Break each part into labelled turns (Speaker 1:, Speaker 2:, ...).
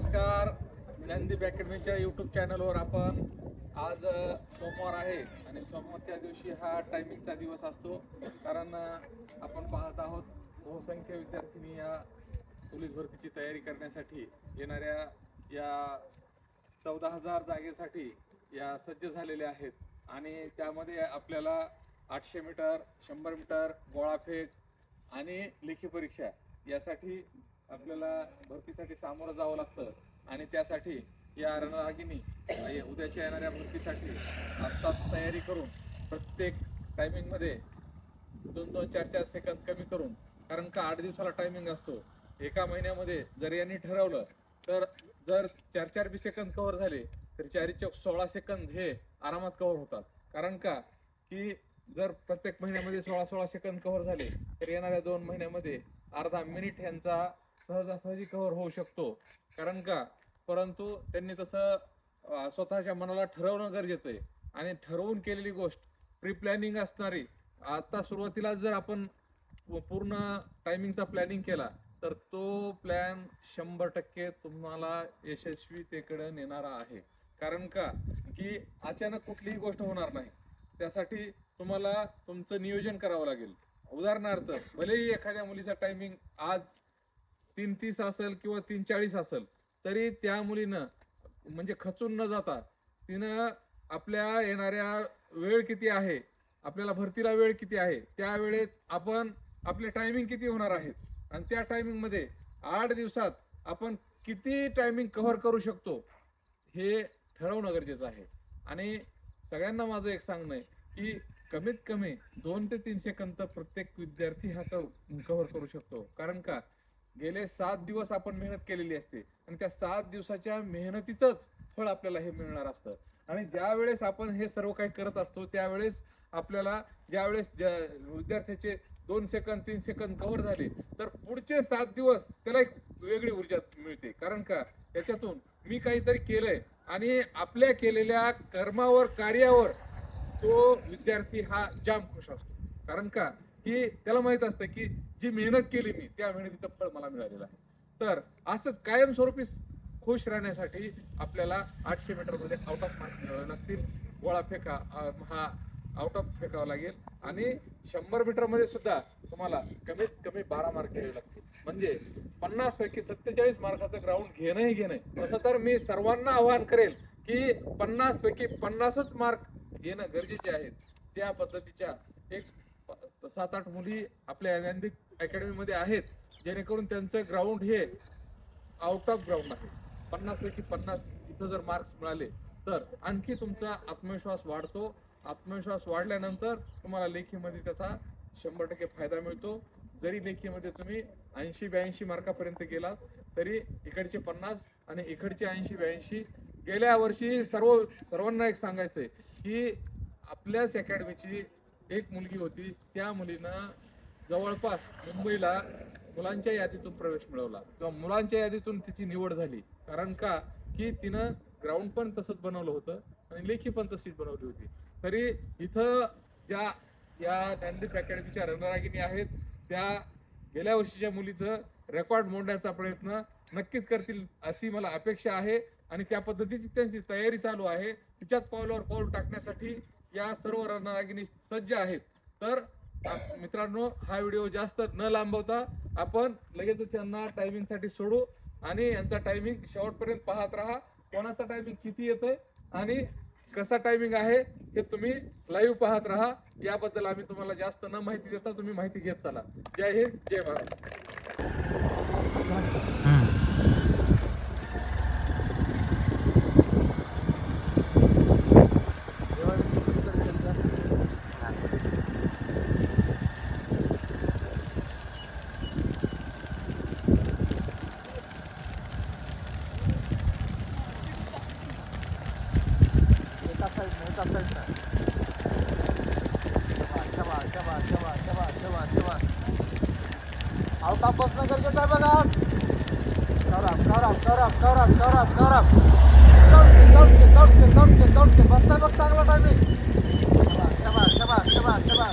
Speaker 1: नमस्कार. ज्ञानदीप अकॅडमीच्या यूट्यूब चॅनलवर आपण आज सोमवार आहे आणि सोमवारच्या दिवशी हा टायमिंगचा दिवस असतो. कारण आपण पाहत आहोत बहुसंख्य विद्यार्थिनी या पोलीस भरतीची तयारी करण्यासाठी येणाऱ्या या चौदा हजार जागेसाठी या सज्ज झालेल्या आहेत. आणि त्यामध्ये आपल्याला आठशे मीटर शंभर मीटर गोळाफेक आणि लेखी परीक्षा यासाठी आपल्याला भरतीसाठी सामोरं जावं लागतं. आणि त्यासाठी या रणरागिनी म्हणजे उद्याच्या येणाऱ्या भरतीसाठी आत्ताच तयारी करून प्रत्येक टायमिंगमध्ये दोन दोन चार चार सेकंद कमी करून कारण का आठ दिवसाला टायमिंग असतो. एका महिन्यामध्ये जर यांनी ठरवलं तर जर चार चार बी सेकंद कव्हर झाले तर चारी चौक सोळा सेकंद हे आरामात कव्हर होतात. कारण का? की जर प्रत्येक महिन्यामध्ये सोळा सोळा सेकंद कव्हर झाले तर येणाऱ्या दोन महिन्यामध्ये अर्धा मिनिट यांचा सहजासहजी कव्हर होऊ शकतो. कारण का? परंतु त्यांनी तसं स्वतःच्या मनाला ठरवणं गरजेचं आहे. आणि ठरवून केलेली गोष्ट प्री प्लॅनिंग असणारी. आता सुरुवातीला जर आपण पूर्ण टायमिंगचा प्लॅनिंग केला तर तो प्लॅन शंभर टक्के तुम्हाला यशस्वीतेकडे नेणारा आहे. कारण का? की अचानक कुठलीही गोष्ट होणार नाही. त्यासाठी तुम्हाला तुमचं नियोजन करावं लागेल. उदाहरणार्थ भलेही एखाद्या मुलीचा टायमिंग आज तीन तीस असेल किंवा तीन चाळीस असेल तरी त्या मुलीनं म्हणजे खचून न जाता तिनं आपल्या येणाऱ्या वेळ किती आहे आपल्याला भरतीला वेळ किती आहे त्या वेळेत आपण आपले टायमिंग किती होणार आहेत आणि त्या टायमिंगमध्ये आठ दिवसात आपण किती टायमिंग कव्हर करू शकतो हे ठरवणं गरजेचं आहे. आणि सगळ्यांना माझं एक सांगणं आहे की कमीत कमी दोन ते तीन सेकंद प्रत्येक विद्यार्थी हा कव्हर करू शकतो. कारण का? गेले सात दिवस आपण मेहनत केलेली असते. आणि त्या सात दिवसाच्या मेहनतीचंच फळ आपल्याला हे मिळणार असतं. आणि ज्या वेळेस आपण हे सर्व काही करत असतो त्यावेळेस आपल्याला ज्या वेळेस विद्यार्थ्याचे दोन सेकंद तीन सेकंद कव्हर झाले तर पुढचे सात दिवस त्याला एक वेगळी ऊर्जा मिळते. कारण का? त्याच्यातून मी काहीतरी केलंय आणि आपल्या केलेल्या कर्मावर कार्यावर तो विद्यार्थी हा जाम खुश असतो. कारण का? की त्याला माहीत असतं की जी मेहनत केली मी त्या मेहनतीचं फळ मला मिळालेलं आहे. तर असंच कायमस्वरूपी खुश राहण्यासाठी आपल्याला आठशे मीटरमध्ये आउट ऑफ मार्क्स मिळावे लागतील. गोळा फेका हा आउट ऑफ फेकावा लागेल. आणि शंभर मीटरमध्ये सुद्धा तुम्हाला कमीत कमी बारा मार्क घ्यावे लागतील. म्हणजे पन्नास पैकी सत्तेचाळीस मार्काचं ग्राउंड घेणंही घेणं तसं तर मी सर्वांना आवाहन करेल की पन्नास पैकी पन्नासच मार्क घेणं गरजेचे आहेत त्या पद्धतीच्या एक सात आठ मुली आपल्या ज्ञानदीप अकॅडमीमध्ये आहेत जेणेकरून त्यांचं ग्राउंड हे आउट ऑफ ग्राउंड आहे. पन्नास पैकी पन्नास इथं जर मार्क्स मिळाले तर आणखी तुमचा आत्मविश्वास वाढतो. आत्मविश्वास वाढल्यानंतर तुम्हाला लेखीमध्ये त्याचा शंभर टक्के फायदा मिळतो. जरी लेखीमध्ये तुम्ही ऐंशी ब्याऐंशी मार्कापर्यंत गेलात तरी इकडचे पन्नास आणि इकडचे ऐंशी ब्याऐंशी गेल्या वर्षी सर्व सर्वांना एक सांगायचंय की आपल्याच अकॅडमीची एक मुलगी होती त्या मुलीनं जवळपास मुंबईला मुलांच्या यादीतून प्रवेश मिळवला. किंवा मुलांच्या यादीतून तिची निवड झाली. कारण का? की तिनं ग्राउंड पण तसंच बनवलं होतं आणि लेखी पण तशीच बनवली होती. तरी इथं ज्या या ज्ञानदीप अकॅडमीच्या रणरागिणी आहेत त्या गेल्या वर्षीच्या मुलीचं रेकॉर्ड मोडण्याचा प्रयत्न नक्कीच करतील अशी मला अपेक्षा आहे. आणि त्या पद्धतीची त्यांची तयारी चालू आहे. तिच्यात पावलावर पाऊल टाकण्यासाठी या सर्व रणरागिणी सज्ज आहेत. तर मित्रांनो हा व्हिडिओ जास्त न लांबवता आपण लगेचच यांना टायमिंगसाठी सोडू आणि यांचा टायमिंग शेवटपर्यंत पाहत राहा. कोणाचा टायमिंग किती येतोय आणि कसा टायमिंग आहे हे तुम्ही लाईव्ह पाहत राहा. याबद्दल आम्ही तुम्हाला जास्त न माहिती देता तुम्ही माहिती घेत चला. जय हिंद जय भारत.
Speaker 2: अहो तपासणं गरजेचं आहे बघा. करा करा करा करा करा करप चढते चढते चढते चढते चढते बसताय बघ चांगला टायमिंग शबा शबा शबा शबा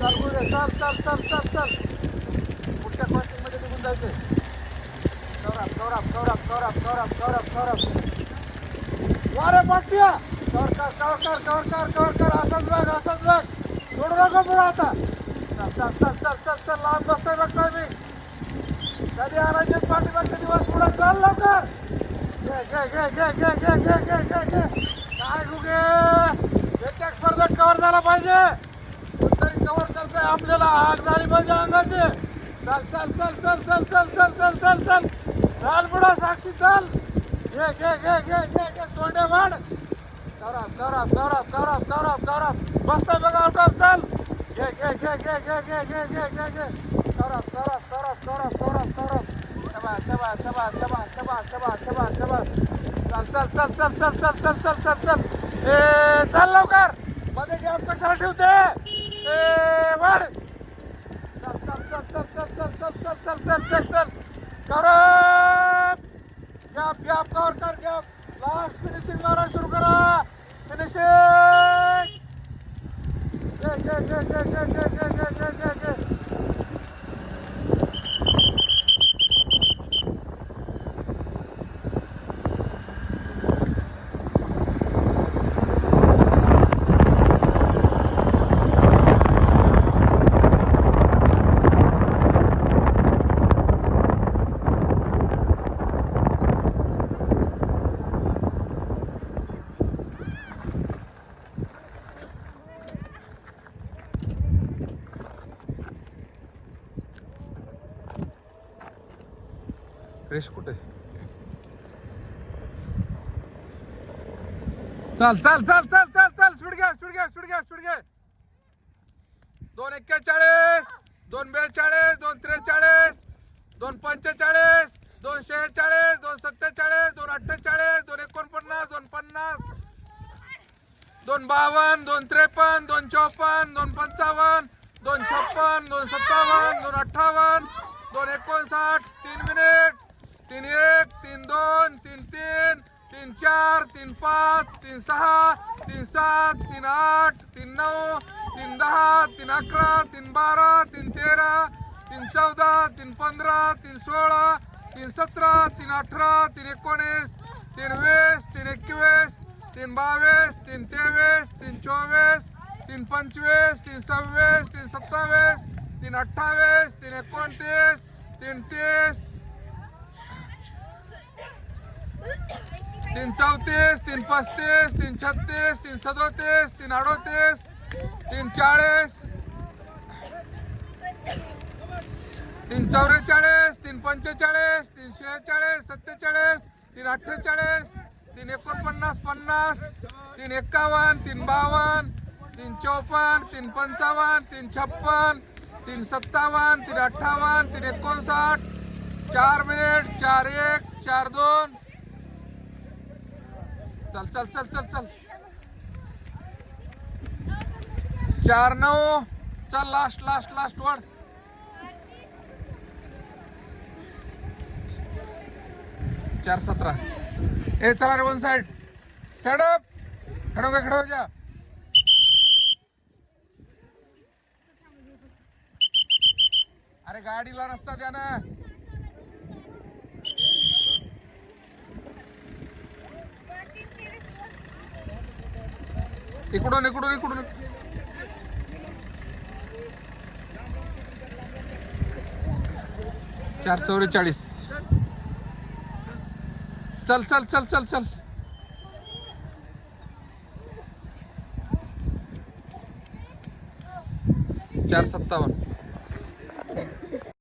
Speaker 2: चल गुरे चल चल चल चल चल. पुढच्या क्वास्टिंगमध्ये निघून जायचे. कौराब कौराब कौराब कौराब कौराब कौराब कौराब वारे पाटिया. कवर कर कवर कर कवर कर कवर कर. असंच बघ असंच बघ. सोडू नको पुढे आता. चल चल चल चल चल लांब कधी आणायचे पाठीमागचे दिवस पुढे चाल लवकर घे घे घे घे घे घे घे घे घे घे काय गुगे एक एक कवर कव्हर झाला पाहिजे कोणतरी कव्हर करतोय आपल्याला आग झाली पाहिजे अंगाचे चल चल चल चल चल चल चल चल चल चल चाल पुढं साक्षी चल घे घे घे घे घे घे तोंडे वाढ सौरभ सौरभ सौरभ सौरभ सौरभ सौरभ मस्त बघा आउट चल घे घे घे घे घे घे घे घे घे घे करप करप करप करप करप करप शबास शबास शबास शबास शबास शबास शबास शबास चल चल चल चल चल चल चल चल चल चल ए चल लवकर. मध्ये गॅप कशाला ठेवते ए वाढ चल चल चल चल चल चल चल चल चल चल चल चल गॅप गॅप कव्हर कर गॅप लास्ट फिनिशिंग मारा सुरू करा फिनिशिंग फ्रेश कुठे? चल चल चल चल चल चल स्पीड घ्या स्पीड घ्या स्पीड घ्या स्पीड घ्या दोन एक्केचाळीस दोन बेचाळीस दोन त्रेचाळीस दोन पंचेचाळीस दोन शेहेचाळीस दोन सत्तेचाळीस दोन अठ्ठेचाळीस दोन एकोणपन्नास दोन पन्नास दोन बावन्न दोन त्रेपन्न दोन चौपन्न दोन पंचावन्न दोन छप्पन दोन सत्तावन्न दोन अठ्ठावन्न दोन एकोणसाठ तीन मिनिट. तीन एक तीन दोन तीन तीन तीन चार तीन पाच तीन सहा तीन सात तीन आठ तीन नऊ तीन दहा तीन अकरा तीन बारा तीन तेरा तीन चौदा तीन पंधरा तीन सोळा तीन सतरा तीन अठरा तीन एकोणीस तीन वीस तीन एकवीस तीन बावीस तीन तेवीस तीन चोवीस तीन पंचवीस तीन सव्वीस तीन सत्तावीस तीन अठ्ठावीस तीन एकोणतीस तीन तीस तीन चौतीस तीन पस्तीस तीन छत्तीस तीन सदोतीस तीन अडोतीस तीन चाळीस तीन चौवेचाळीस तीन पंचेचाळीस तीन शेहेचाळीस सत्तेचाळीस तीन अठ्ठेचाळीस तीन एकोणपन्नास पन्नास तीन एक्कावन्न तीन बावन्न तीन चौपन्न तीन पंचावन्न तीन छप्पन तीन सत्तावन्न तीन अठ्ठावन्न तीन एकोणसाठ चार मिनिट चार एक चार दोन चल चल चल चल चल. चार नऊ. चल लास्ट लास्ट लास्ट वर चार सतरा. ए चला रे वन साइड स्टँड अप खडो का खडो जा. अरे गाडीला नसता त्यानं इकडून इकडून इकडून. चार चौवेचाळीस चल चल चल चल चल. चार सत्तावन्न.